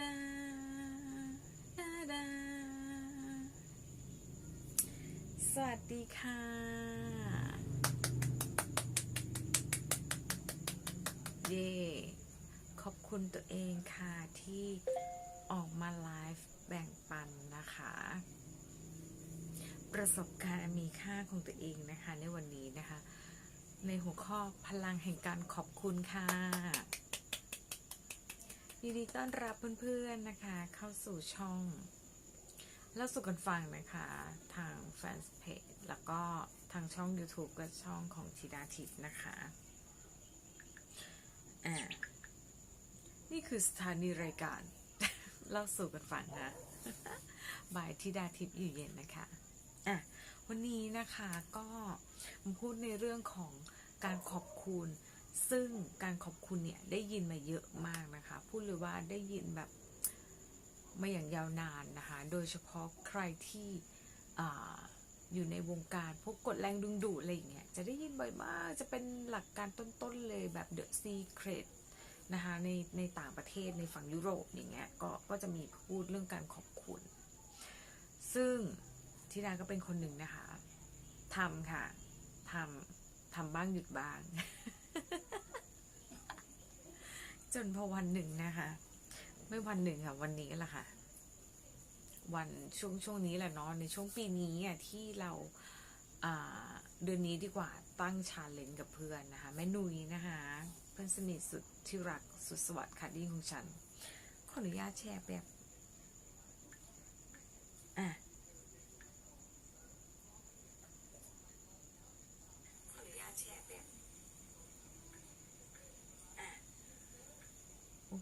ดาดาดาสวัสดีค่ะ เย่ขอบคุณตัวเองค่ะที่ออกมาไลฟ์แบ่งปันนะคะ ประสบการณ์มีค่าของตัวเองนะคะ ในวันนี้นะคะ ในหัวข้อพลังแห่งการขอบคุณค่ะ ยินดีต้อนรับเพื่อนๆนะคะ เข้าสู่ช่องเล่าสู่กันฟังนะคะ ทางแฟนเพจแล้วก็ทางช่อง YouTube ก็ช่องของธิดาทิพย์นะคะอ่านี่คือสถานีรายการ เล่าสู่กันฟังนะบายธิดาทิพย์อยู่เย็นนะคะอะวันนี้นะคะก็มาพูดในเรื่องของการขอบคุณ ซึ่งการขอบคุณเนี่ยได้ยินมาเยอะมากนะคะ พูดเลยว่าได้ยินแบบมาอย่างยาวนานนะคะ โดยเฉพาะใครที่อาอยู่ในวงการพวกกดแรงดึงดูดอะไรอย่างเงี้ยจะได้ยินบ่อยมาก จะเป็นหลักการต้นๆเลยแบบ The Secret นะคะในในต่างประเทศในฝั่งยุโรปอย่างเงี้ยก็ก็จะมีพูดเรื่องการขอบคุณ ซึ่งทิดาก็เป็นคนหนึ่งนะคะทำค่ะทำทำบ้างหยุดบ้าง จนพอวันหนึ่งนะคะ ไม่วันหนึ่งค่ะ วันนี้แหละค่ะ วันช่วงช่วงนี้แหละเนาะในช่วงปีนี้อะที่เราเดือนนี้ดีกว่าตั้งชาเลนจ์กับเพื่อนนะคะ แม่นุยนะคะ เพื่อนสนิทสุดที่รักสุดสวัสดิ์ค่ะดิ้งของฉัน ขออนุญาตแชร์แบบอะขออนุญาตแชร์แบบอะโ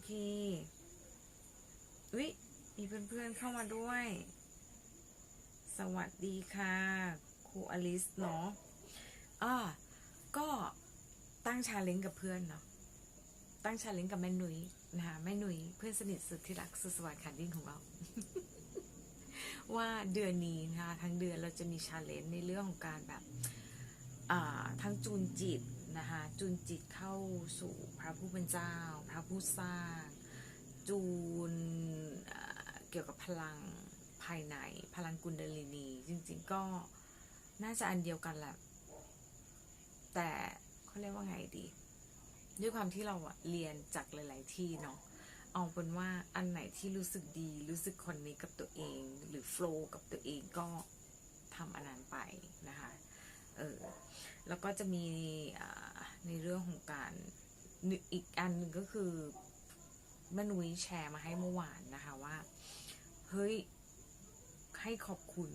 อุ๊ยมีเพื่อนๆเข้ามาด้วย สวัสดีค่ะครูอลิสเนาะอ่าก็ตั้งชาเลนจ์กับเพื่อนเนาะตั้งชาเลนจ์กับแม่นุ้ยนะคะแม่นุ้ยเพื่อนสนิทสุดที่รักสุดสวัสดิ์ขันดิ้งของเรา ว่าเดือนนี้นะคะทั้งเดือนเราจะมีชาเลนจ์ในเรื่องของการแบบอ่าทั้งจูนจิต นะคะจูนจิตเข้าสู่พระผู้เป็นเจ้า พระผู้สร้าง จูนเกี่ยวกับพลังภายในพลังกุนเดลินี จริงๆก็น่าจะอันเดียวกันแหละแต่เขาเรียกว่าไงดี ด้วยความที่เราอะเรียนจากหลาย ๆ ที่เนาะเอาเป็นว่าอันไหนที่รู้สึกดีรู้สึกคอนเนคกับตัวเอง หรือโฟล์กับตัวเองก็ทำอันนั้นไปนะคะ เออแล้วก็จะมีในเรื่องของการอีกอันหนึ่งก็คือแม่นุ้ยแชร์มาให้เมื่อวานนะคะว่า เฮ้ย ให้ขอบคุณ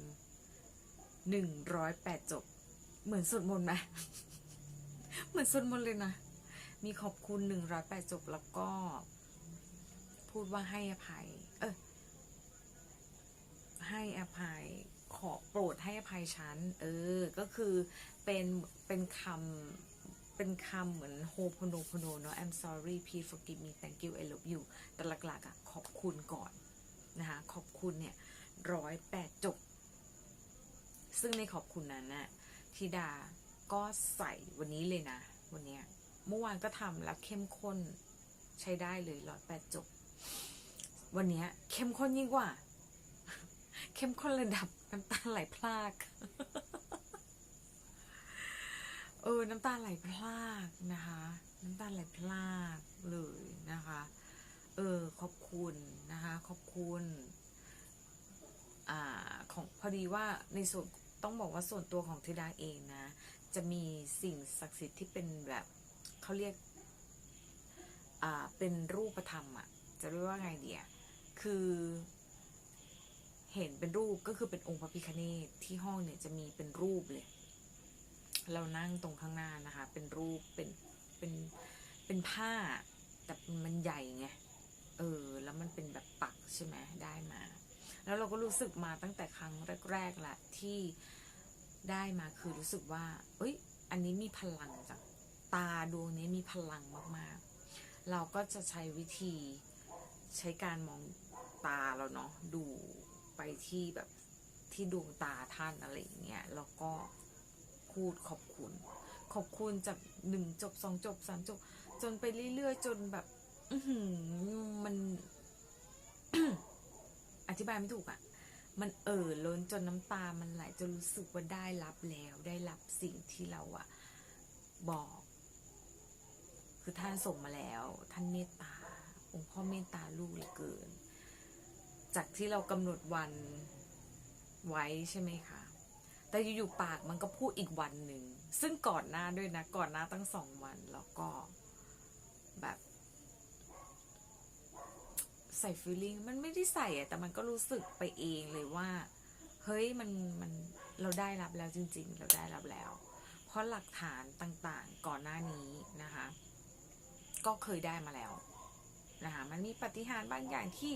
หนึ่งร้อยแปดจบ เหมือนสวดมนต์ไหมเหมือนสวดมนต์เลยนะ มีขอบคุณหนึ่งร้อยแปดจบแล้วก็ พูดว่าให้อภัย เออให้อภัย ขอโปรดให้อภัยฉัน เออ ก็คือเป็นเป็นคำเป็นคำเหมือนโฮโพโนโพโนเนาะ I'm sorry please forgive me thank you I love you แต่หลักๆอะขอบคุณก่อนนะคะขอบคุณเนี่ยร้อยแปดจบ ซึ่งในขอบคุณนั้นน่ะธิดาก็ใส่วันนี้เลยนะ วันเนี้ยเมื่อวานก็ทำแล้วเข้มข้นใช้ได้เลยร้อยแปดจบ วันเนี้ยเข้มข้นยิ่งกว่า เข้มข้นระดับน้ำตาไหลพรากเออน้ำตาไหลพรากนะคะ น้ำตาไหลพรากเลยนะคะ เออขอบคุณนะคะ ขอบคุณอ่าของพอดีว่าในส่วนต้องบอกว่าส่วนตัวของธิดาเองนะ จะมีสิ่งศักดิ์สิทธิ์ที่เป็นแบบเขาเรียกอ่าเป็นรูปธรรมอะ่ะจะเรียกว่าไงเดียคือ เห็นเป็นรูปก็คือเป็นองค์พระพิคเนตที่ห้องเนี่ยจะมีเป็นรูปเลย เรานั่งตรงข้างหน้านะคะ เป็นรูปเป็นเป็นเป็นผ้า แต่มันใหญ่ไงเออ แล้วมันเป็นแบบปักใช่ไหมได้มา แล้วเราก็รู้สึกมาตั้งแต่ครั้งแรกๆแหละที่ได้มาคือรู้สึกว่า เอ้ย อันนี้มีพลังจากตาดวงนี้มีพลังมากๆ เราก็จะใช้วิธีใช้การมองตาเราเนาะดู ไปที่แบบที่ดวงตาท่านอะไรอย่างเงี้ยแล้วก็พูดขอบคุณ ขอบคุณจากหนึ่งจบสองจบสามจบ จนไปเรื่อยๆจนแบบ อืมัน อธิบายไม่ถูกอะ่ะ มันเอ่อล้นจนน้ำตามันไหลจนรู้สึกว่าได้รับแล้ว ได้รับสิ่งที่เราอะบอก คือท่านส่งมาแล้ว ท่านเมตตาองค์พ่อเมตตาลูกเหลือเกิน จากที่เรากำหนดวันไว้ใช่ไหมคะ แต่อยู่ๆปากมันก็พูดอีกวันหนึ่ง ซึ่งก่อนหน้าด้วยนะ ก่อนหน้าตั้งสองวันแล้วก็แบบ ใส่ฟีลลิ่งมันไม่ได้ใส่อะแต่มันก็รู้สึกไปเองเลยว่า เฮ้ยมันมันเราได้รับแล้วจริง ๆ เราได้รับแล้ว เพราะหลักฐานต่างๆก่อนหน้านี้นะคะ ก็เคยได้มาแล้วนะคะมันมีปฏิหารบางอย่างที่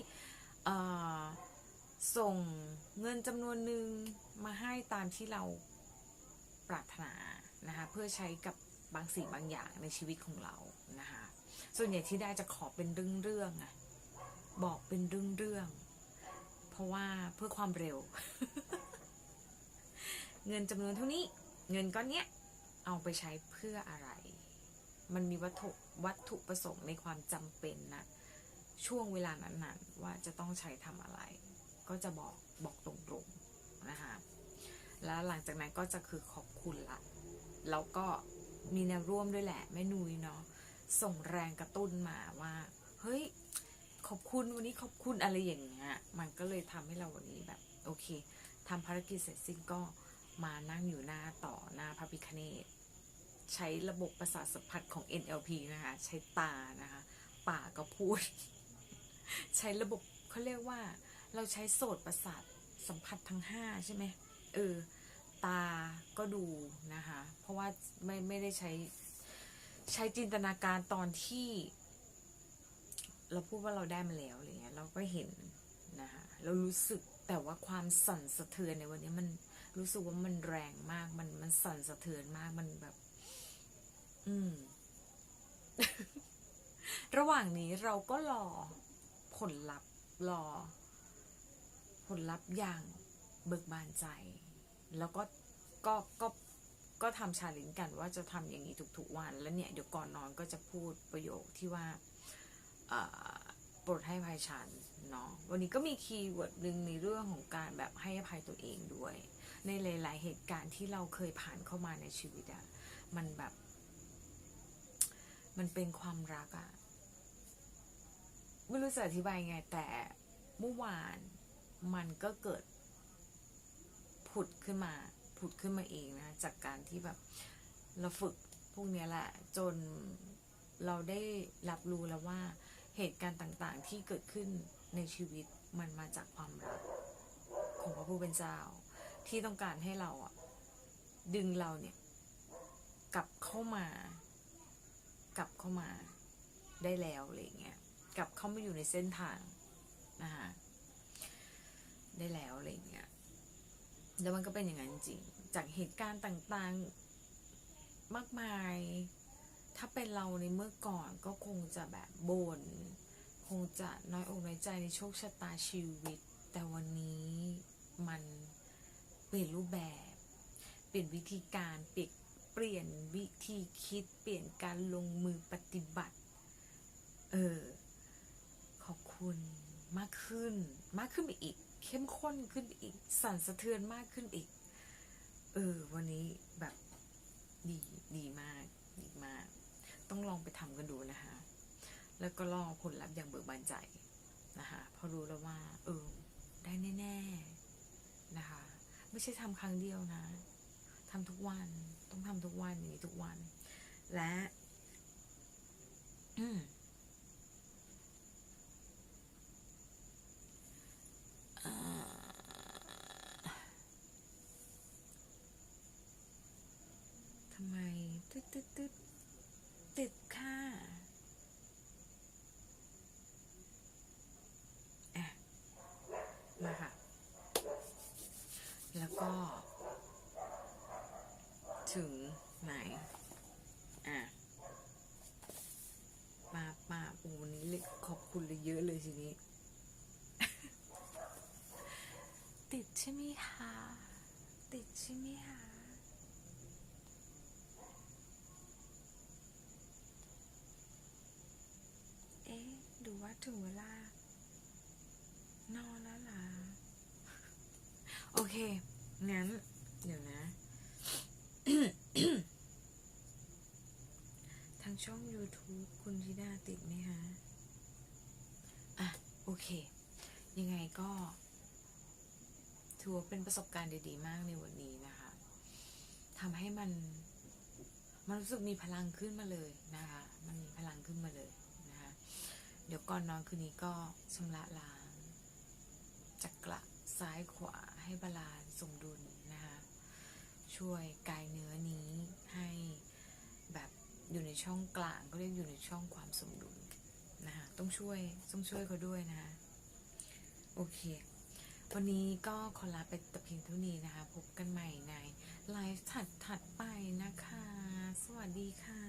ส่งเงินจำนวนหนึ่งมาให้ตามที่เราปรารถนานะคะเพื่อใช้กับบางสิ่งบางอย่างในชีวิตของเรานะคะส่วนใหญ่ที่ได้จะขอเป็นเรื่องๆอะบอกเป็นเรื่องๆเพราะว่าเพื่อความเร็ว เงินจำนวนเท่านี้ เงินก้อนเนี้ยเอาไปใช้เพื่ออะไร มันมีวัตถุวัตถุประสงค์ในความจำเป็นนะ ช่วงเวลานั้นๆ ว่าจะต้องใช้ทำอะไร ก็จะบอกบอกตรงๆนะคะแล้วหลังจากนั้นก็จะคือขอบคุณละ แล้วก็มีแนวร่วมด้วยแหละแม่นุยเนาะส่งแรงกระตุ้นมาว่า เฮ้ย ขอบคุณวันนี้ขอบคุณอะไรอย่างเงี้ย มันก็เลยทำให้เราวันนี้แบบ โอเคทำภารกิจเสร็จสิ้นก็มานั่งอยู่หน้าต่อหน้าพระพิคเนตใช้ระบบประสาทสัมผัสของ NLP นะคะ ใช้ตานะคะ ปากก็พูด ใช้ระบบเขาเรียกว่า เราใช้โสตประสาทสัมผัสทั้งห้าใช่ไหมเออ ตาก็ดูนะคะ เพราะว่าไม่ไม่ได้ใช้ ใช้จินตนาการตอนที่ เราพูดว่าเราได้มาแล้วอะไรเงี้ย เราก็เห็นนะคะเรารู้สึกแต่ว่าความสั่นสะเทือนในวันนี้มันรู้สึกว่ามันแรงมาก มันมันสั่นสะเทือนมากมันแบบ อืม ระหว่างนี้เราก็รอ ผลลัพธ์รอ ผลลัพธ์อย่างเบิกบานใจ แล้วก็ก็ก็ก็ทำชาเลนกันว่าจะทำอย่างนี้ทุกๆวัน แล้วเนี่ยเดี๋ยวก่อนนอนก็จะพูดประโยคที่ว่าโปรดให้ภัยฉันเนาะวันนี้ก็มีคีย์เวิร์ดหนึ่งในเรื่องของการแบบให้อภัยตัวเองด้วย ในหลาย ๆ เหตุการณ์ที่เราเคยผ่านเข้ามาในชีวิตอะมันแบบ มันเป็นความรักอะ ไม่รู้จะอธิบายไง แต่เมื่อวานมันก็เกิดผุดขึ้นมา ผุดขึ้นมาเองนะ จากการที่แบบเราฝึกพวกเนี้ยแหละ จนเราได้รับรู้แล้วว่าเหตุการณ์ต่างๆ ที่เกิดขึ้นในชีวิตมันมาจากความรักของพระผู้เป็นเจ้า ที่ต้องการให้เราอะดึงเราเนี่ย กลับเข้ามากลับเข้ามาได้แล้วอะไรเงี้ย กลับเข้ามาอยู่ในเส้นทางนะคะได้แล้วอะไรเงี้ยแล้วมันก็เป็นอย่างนั้นจริง จากเหตุการณ์ต่างๆมากมาย ถ้าเป็นเราในเมื่อก่อนก็คงจะแบบบน่นคงจะน้อยอกน้อยใจในโชคชะตาชีวิต แต่วันนี้มันเปลี่ยนรูปแบบ เปลี่ยนวิธีการเปลี่ยนเปลี่ยนวิธีคิด เปลี่ยนการลงมือปฏิบัติ เออุณมากขึ้น มากขึ้นไปอีก เข้มข้นขึ้นไปอีก สั่นสะเทือนมากขึ้นอีก เออ วันนี้แบบดีดีมาก ดีมาก ต้องลองไปทำกันดูนะคะ แล้วก็รอผลลัพธ์อย่างเบิกบานใจนะคะเพราะรู้แล้วว่า เออ ได้แน่ ๆ นะคะ ไม่ใช่ทำครั้งเดียวนะทำทุกวันต้องทำทุกวันอย่างนี้ทุกวัน และ อืมอ่าทำไมตึ๊ดตึ๊ดตึ๊ดติดค่ะอะมาค่ะ แล้วก็ ถึงไหน อะ มามาโอ้วันนี้เลยขอบคุณ เยอะเลยทีนี้ ติดใช่ไหมคะติดใช่ไหมคะเอ๊ะหรือว่าถึงเวลานอนแล้วล่ะ โอเค งั้น เดี๋ยวนะ ทางช่อง YouTube คุณธิดาติดไหมคะ เค ยังไงก็ถือว่าเป็นประสบการณ์ดีๆ มากในวันนี้นะคะทำให้มันมันรู้สึกมีพลังขึ้นมาเลยนะคะ มันมีพลังขึ้นมาเลยนะคะ เดี๋ยวก่อนนอนคืนนี้ก็ชำระล้างจักระซ้ายขวาให้บาลานซ์สมดุลนะคะ ช่วยกายเนื้อนี้ให้แบบอยู่ในช่องกลางก็เรียกอยู่ในช่องความสมดุล นะคะต้องช่วยต้องช่วยเขาด้วยนะคะโอเค วันนี้ก็ขอลาไปแต่เพียงเท่านี้นะคะ พบกันใหม่ในไลฟ์ถัดถัดไปนะคะ สวัสดีค่ะ